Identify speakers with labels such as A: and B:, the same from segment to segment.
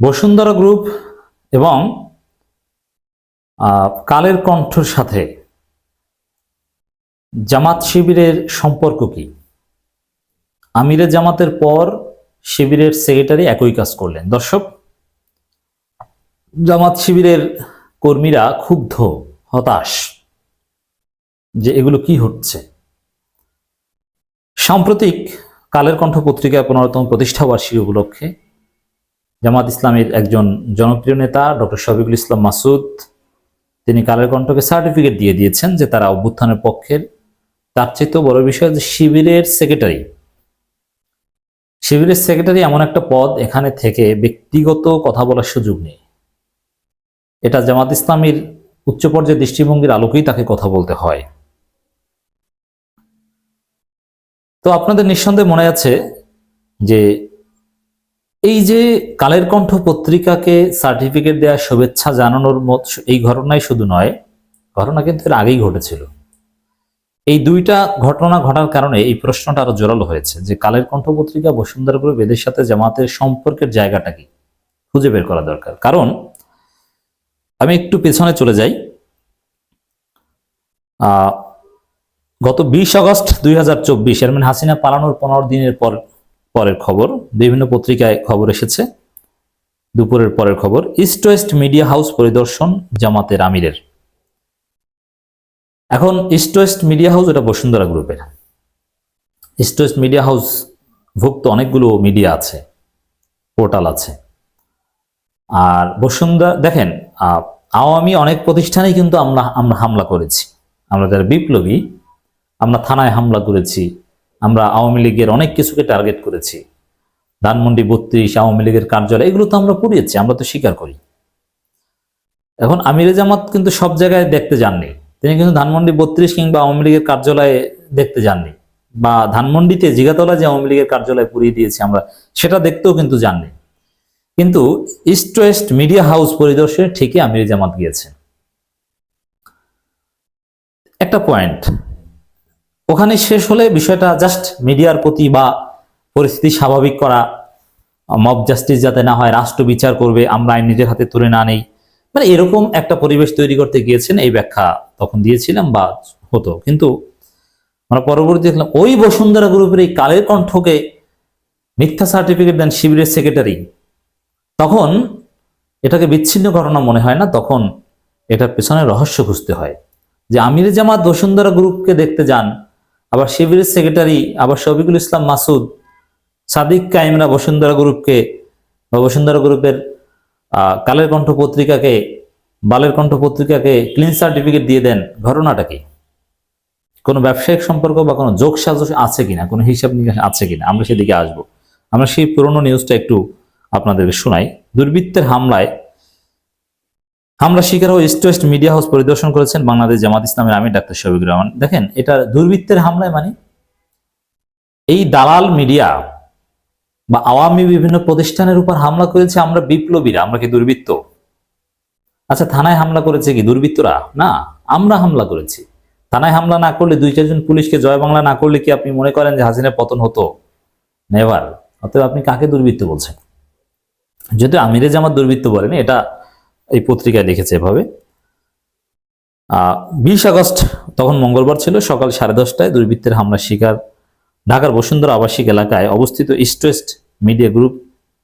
A: Bashundhara group এবং কালের কণ্ঠর সাথে জামাত শিবিরের সম্পর্ক কি? আমিরে জামাতের পর শিবিরের সেক্রেটারি একই কাজ করলেন। দর্শক, জামাত শিবিরের কর্মীরা ক্ষুব্ধ, হতাশ যে এগুলো কি হচ্ছে। সাম্প্রতিক কালের কণ্ঠ পত্রিকায় পনেরোতম প্রতিষ্ঠা বার্ষিকী উপলক্ষে জামাত ইসলামের একজন জনপ্রিয় নেতা, ডক্টর শফিকুল ইসলাম মাসুদ, তিনি কালের কণ্ঠকে সার্টিফিকেট দিয়ে দিয়েছেন যে তারা অভ্যুত্থানের পক্ষের। তার চেয়েতেও বড় বিষয় যে শিবিরের সেক্রেটারি শিবিরের সেক্রেটারি এমন একটা পদ এখানে থেকে ব্যক্তিগত কথা বলার সুযোগ নেই। এটা জামাত ইসলামীর উচ্চ পর্যায়ের দৃষ্টিভঙ্গির আলোকেই তাকে কথা বলতে হয়। তো আপনাদের নিঃসন্দেহে মনে আছে যে এই যে কালের কণ্ঠ পত্রিকাকে সার্টিফিকেট দেওয়া শুভেচ্ছা জানানোর মত এই ঘটনাই শুধু নয়, ঘটনা কিন্তু এর আগেই ঘটেছিল। এই দুইটা ঘটনা ঘটার কারণে এই প্রশ্নটা আরও জোরালো হয়েছে, যে কালের কণ্ঠ পত্রিকা বসুন্ধরা গ্রুপ এদের সাথে জামাতের সম্পর্কের জায়গাটা কি? খুঁজে বের করা দরকার। কারণ, আমি একটু পেছনে চলে যাই। গত বিশ আগস্ট দুই হাজার চব্বিশ হাসিনা পালানোর পনেরো দিনের পর পরের খবর, বিভিন্ন পত্রিকায় খবর এসেছে। দুপুরের পরের খবর ইস্ট ওয়েস্ট মিডিয়া হাউস পরিদর্শন জামাতের আমিরের। এখন ইস্ট ওয়েস্ট মিডিয়া হাউস এটা বসুন্ধরা গ্রুপের। ইস্ট ওয়েস্ট মিডিয়া হাউস ভুক্ত অনেকগুলো মিডিয়া আছে পোর্টাল আছে। আর বসুন্ধরা, দেখেন আওয়ামী অনেক প্রতিষ্ঠানেই কিন্তু আমরা আমরা হামলা করেছি। আমরা যারা বিপ্লবী, আমরা থানায় হামলা করেছি আমরা আওয়ামী লীগের অনেক কিছুকে টার্গেট করেছি। ধানমন্ডি, বত্রিশ, আওয়ামী লীগের কার্যালয়, এগুলো তো আমরা পুড়িয়েছি, আমরা তো স্বীকার করি। এখন আমিরে জামাত কিন্তু সব জায়গায় দেখতে যাননি। তিনি কিন্তু ধানমন্ডি, বত্রিশ কিংবা আওয়ামী লীগের কার্যালয়ে দেখতে যাননি। বা ধানমন্ডিতে জিগাতলা যে আওয়ামী লীগের কার্যালয় পুড়িয়ে দিয়েছি আমরা, সেটা দেখতেও কিন্তু যাননি। কিন্তু ইস্ট ওয়েস্ট মিডিয়া হাউস পরিদর্শনে ঠিকই আমির জামাত গিয়েছেন একটা পয়েন্ট ওখানে শেষ হলে বিষয়টা জাস্ট মিডিয়ার প্রতি বা পরিস্থিতি স্বাভাবিক করা মব জাস্টিস যাতে না হয়, রাষ্ট্র বিচার করবে, আমরা আইন নিজের হাতে তুলে না নেই। মানে এরকম একটা পরিবেশ তৈরি করতে গিয়েছেন, এই ব্যাখ্যা তখন দিয়েছিলাম বা হতো। কিন্তু আমরা পরবর্তী দেখলাম, ওই বসুন্ধরা গ্রুপের এই কালের কণ্ঠকে মিথ্যা সার্টিফিকেট দেন শিবিরের সেক্রেটারি তখন এটাকে বিচ্ছিন্ন ঘটনা মনে হয় না, তখন এটার পেছনে রহস্য খুঁজতে হয়। যে আমির জামাত বসুন্ধরা গ্রুপকে দেখতে যান আবার শিবিরের সেক্রেটারি আবার শফিকুল ইসলাম মাসুদ, সাদিক কাইমরা বসুন্ধরা গ্রুপকে বা বসুন্ধরা গ্রুপের কালের কণ্ঠ পত্রিকাকে, বালের কণ্ঠ পত্রিকাকে ক্লিন সার্টিফিকেট দিয়ে দেন। ঘটনাটা কি? কোনো ব্যবসায়িক সম্পর্ক বা কোনো যোগ সাজস আছে কিনা? কোনো হিসাব নিকাশ আছে কিনা? আমরা সেদিকে আসব। আমরা সেই পুরনো নিউজটা একটু আপনাদেরকে শোনাই। দুর্বৃত্তের হামলায় হামলা শিকার হয়ে ইস্ট ওয়েস্ট মিডিয়া হাউস পরিদর্শন করেছেন বাংলাদেশ জামাত ইসলামের আমির ডাক্তার শফিকুর রহমান। দেখেন এটা দুর্বৃত্তের হামলায় মানে? এই দালাল মিডিয়া বা আওয়ামী বিভিন্ন প্রতিষ্ঠানের উপর হামলা করেছে আমরা বিপ্লবীরা, আমরা কি দুর্বৃত্ত? আচ্ছা থানায় হামলা করেছে কি দুর্বৃত্তরা? না, আমরা হামলা করেছি। থানায় হামলা না করলে দুই, চারজন পুলিশকে জয় বাংলা না করলে কি আপনি মনে করেন যে হাসিনা পতন হতো? নেভার অতএব আপনি কাকে দুর্বৃত্ত বলছেন? যদি আমিরে জামাত দুর্বৃত্ত বলেন, এটা এই পত্রিকায় লিখেছে এভাবে। বিশ আগস্ট তখন মঙ্গলবার ছিল, সকাল সাড়ে দশটায় দুর্বৃত্তের হামলার শিকার ঢাকার বসুন্ধরা আবাসিক এলাকায় অবস্থিত east west media group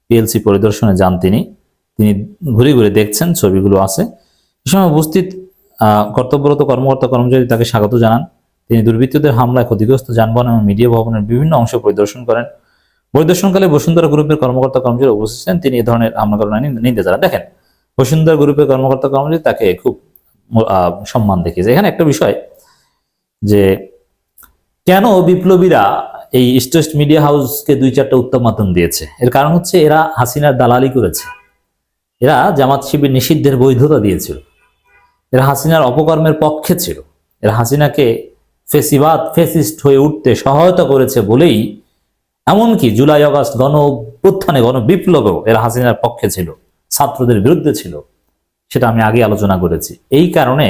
A: PLC পরিদর্শনে যান তিনি। তিনি ঘুরে ঘুরে দেখছেন, ছবিগুলো আছে। এ সময় উপস্থিত কর্তব্যরত কর্মকর্তা কর্মচারী তাকে স্বাগত জানান। তিনি দুর্বৃত্তদের হামলায় ক্ষতিগ্রস্ত যানবাহন এবং মিডিয়া ভবনের বিভিন্ন অংশ পরিদর্শন করেন। পরিদর্শনকালে বসুন্ধরা গ্রুপের কর্মকর্তা কর্মচারী উপস্থিত ছিলেন। তিনি এ ধরনের হামলা ঘটনায় নিন্দা জানান। দেখেন বসুন্ধরা গ্রুপের কর্মকর্তা কর্মচারী তাকে খুব সম্মান দেখিয়েছে। এখানে একটা বিষয় যে কেন বিপ্লবীরা এই ইস্ট ওয়েস্ট মিডিয়া হাউসকে দুই চারটা উত্তম মাধ্যম দিয়েছে? এর কারণ হচ্ছে এরা হাসিনার দালালি করেছে। এরা জামাত শিবির নিষিদ্ধের বৈধতা দিয়েছিল। এরা হাসিনার অপকর্মের পক্ষে ছিল। এরা হাসিনাকে ফেসিবাদ, ফেসিস্ট হয়ে উঠতে সহায়তা করেছে বলেই, এমনকি জুলাই আগস্ট গণ অভ্যুত্থানে গণ বিপ্লবেও এরা হাসিনার পক্ষে ছিল। ছাত্রদের বিরুদ্ধে ছিল, সেটা আমি আগে আলোচনা করেছি। এই কারণে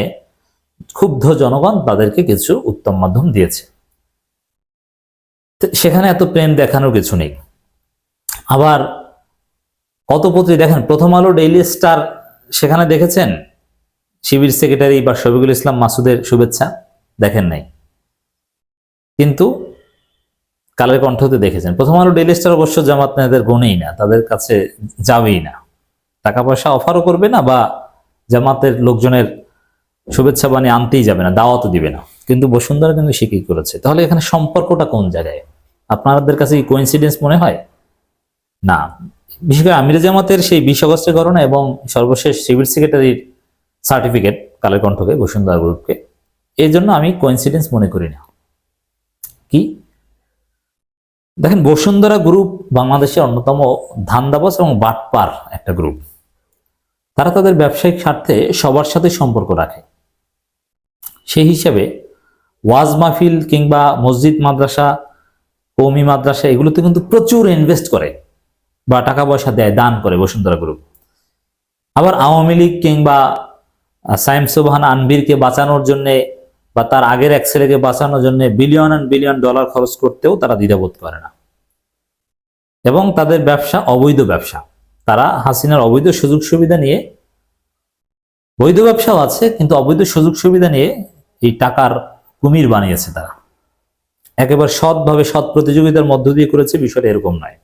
A: ক্ষুব্ধ জনগণ তাদেরকে কিছু উত্তম মাধ্যম দিয়েছে। সেখানে এত প্রেম দেখানোর কিছু নেই। আবার কত পত্রিকা দেখেন, প্রথম আলো ডেইলি স্টার সেখানে দেখেছেন? শিবির সেক্রেটারি বা শফিকুল ইসলাম মাসুদের শুভেচ্ছা দেখেন নাই। কিন্তু কালের কণ্ঠতে দেখেছেন, প্রথম আলো ডেইলি স্টার অবশ্য জামাত নেতাদের গুণেই না, তাদের কাছে যাবেই না। টাকা পয়সা অফারও করবে না বা জামাতের লোকজনের শুভেচ্ছা বাণী আনতেই যাবে না, দাওয়াতও দিবে না। কিন্তু বসুন্ধরা কিন্তু সে কি করেছে? তাহলে এখানে সম্পর্কটা কোন জায়গায়? আপনাদের কাছে কোইন্সিডেন্স মনে হয়? না। বিশেষ করে আমির জামাতের সেই বিশ অগস্টের ঘটনা এবং সর্বশেষ সিভিল সেক্রেটারির সার্টিফিকেট কালের কণ্ঠকে বসুন্ধরা গ্রুপকে এই জন্য আমি কোইন্সিডেন্স মনে করি না। কি? দেখেন, বসুন্ধরা গ্রুপ বাংলাদেশের অন্যতম ধান্দাবাজ এবং বাটপার একটা গ্রুপ। তারা তাদের ব্যবসায়িক স্বার্থে সবার সাথে সম্পর্ক রাখে। সেই হিসেবে ওয়াজ মাহফিল কিংবা মসজিদ, মাদ্রাসা কৌমি মাদ্রাসা এগুলোতে কিন্তু প্রচুর ইনভেস্ট করে বা টাকা পয়সা দেয়, দান করে বসুন্ধরা গ্রুপ আবার আওয়ামী লীগ কিংবা সাইম সোবাহান আনবিরকে বাঁচানোর জন্যে বা তার আগের এক ছেলেকে বাঁচানোর জন্য বিলিয়ন অ্যান্ড বিলিয়ন ডলার খরচ করতেও তারা দ্বিধাবোধ করে না। এবং তাদের ব্যবসা অবৈধ ব্যবসা। তারা হাসিনার অবৈধ সুযোগ সুবিধা নিয়ে বৈধ ব্যবসাও আছে, কিন্তু অবৈধ সুযোগ সুবিধা নিয়ে এই টাকার কুমির বানিয়েছে তারা। একেবারে সৎভাবে সৎ প্রতিযোগিতার মধ্য দিয়ে করেছে, বিষয়টা এরকম নয়।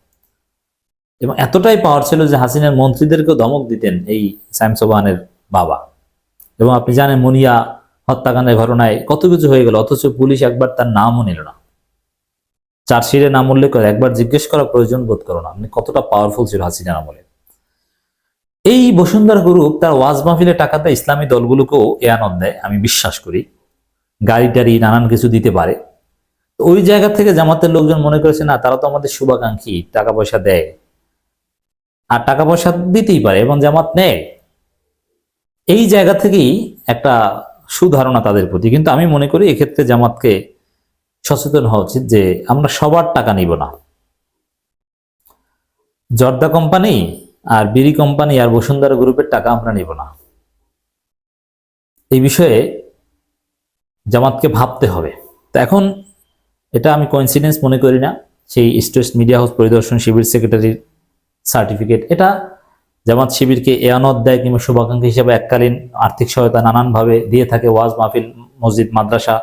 A: এবং এতটাই পাওয়ার ছিল যে হাসিনার মন্ত্রীদেরকেও ধমক দিতেন এই সাইম সোবাহানের বাবা। এবং আপনি জানেন মুনিয়া হত্যাকাণ্ডের ঘটনায় কত কিছু হয়ে গেল, অথচ পুলিশ একবার তার নামও নিল না। চার্জশিটে নাম উল্লেখ করে একবার জিজ্ঞেস করা প্রয়োজন বোধ করো না। আপনি কতটা পাওয়ারফুল ছিল হাসিনার আমলে। এই বসুন্ধরা গ্রুপ তার ওয়াজ মাহফিলে টাকাতে ইসলামী দলগুলোকেও এয়ানত দেয়, আমি বিশ্বাস করি। গাড়ি টাড়ি নানান কিছু দিতে পারে। ওই জায়গা থেকে জামাতের লোকজন মনে করেছে, না, তারা তো আমাদের শুভাকাঙ্ক্ষী টাকা পয়সা দেয়। আর টাকা পয়সা দিতেই পারে এবং জামাত নেয়। এই জায়গা থেকেই একটা সুধারণা তাদের প্রতি। কিন্তু আমি মনে করি এক্ষেত্রে জামাতকে সচেতন হওয়া উচিত যে আমরা সবার টাকা নিব না। জর্দা কোম্পানি আর বিড়ি কোম্পানি আর বসুন্ধরা গ্রুপের টাকা আমরা নিব না। এই বিষয়ে জামাতকে ভাবতে হবে। তো এখন এটা আমি কোইন্সিডেন্স মনে করি না, সেই স্টেট মিডিয়া হাউস পরিদর্শন শিবির সেক্রেটারির সার্টিফিকেট। এটা জামাত শিবিরকে এয়ানত দেয় কিংবা শুভাকাঙ্ক্ষী হিসেবে এককালীন আর্থিক সহায়তা নানানভাবে দিয়ে থাকে, ওয়াজ মাহফিল, মসজিদ, মাদ্রাসা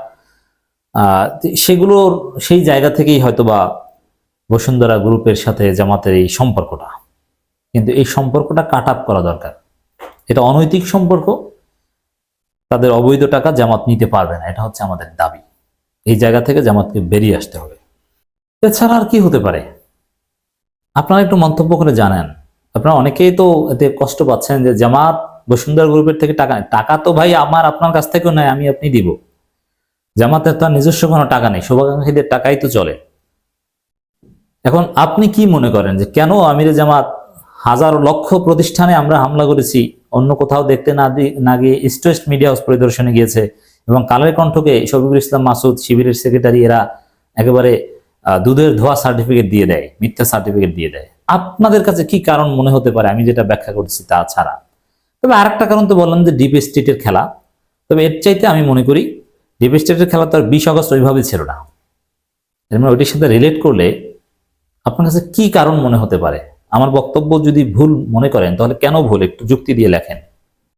A: সেগুলোর সেই জায়গা থেকেই হয়তোবা বসুন্ধরা গ্রুপের সাথে জামাতের এই সম্পর্কটা। কিন্তু এই সম্পর্কটা কাট আপ করা দরকার। এটা অনৈতিক সম্পর্ক, তাদের অবৈধ টাকা জামাত নিতে পারবে না, এটা হচ্ছে আমাদের দাবি। এই জায়গা থেকে জামাতকে বেরিয়ে আসতে হবে। এছাড়া আর কি হতে পারে? আপনারা একটু মন্তব্য করে জানেন। আপনারা অনেকেই তো এতে কষ্ট পাচ্ছেন যে জামাত বসুন্ধরা গ্রুপের থেকে টাকা টাকা তো ভাই আমার, আপনার কাছ থেকেও নেয়, আমি আপনি দিব। জামাতের তো আর নিজস্ব কোনো টাকা নেই, শুভাকাঙ্ক্ষীদের টাকাই তো চলে। এখন আপনি কি মনে করেন যে কেন আমিরে জামাত হাজার লক্ষ প্রতিষ্ঠানে আমরা হামলা করেছি। অন্য কোথাও দেখতে না না গিয়ে স্টেট মিডিয়া হাউস পরিদর্শনে গিয়েছে এবং কালের কণ্ঠকে শফিকুল ইসলাম মাসুদ, শিবিরের সেক্রেটারি, এরা একেবারে দুধের ধোয়া সার্টিফিকেট দিয়ে দেয়, মিথ্যা সার্টিফিকেট দিয়ে দেয়। আপনাদের কাছে কি কারণ মনে হতে পারে? আমি যেটা ব্যাখ্যা করছি তা ছাড়া। তবে আরেকটা কারণ তো বললাম যে ডিপ স্টেটের খেলা। তবে এর চাইতে আমি মনে করি ডিপ স্টেটের খেলা তো আর বিশ অগস্ট ওইভাবে ছিল না। মানে ওইটির সাথে রিলেট করলে আপনার কাছে কি কারণ মনে হতে পারে? আমার বক্তব্য যদি ভুল মনে করেন তাহলে কেন ভুল? একটু যুক্তি দিয়ে লেখেন।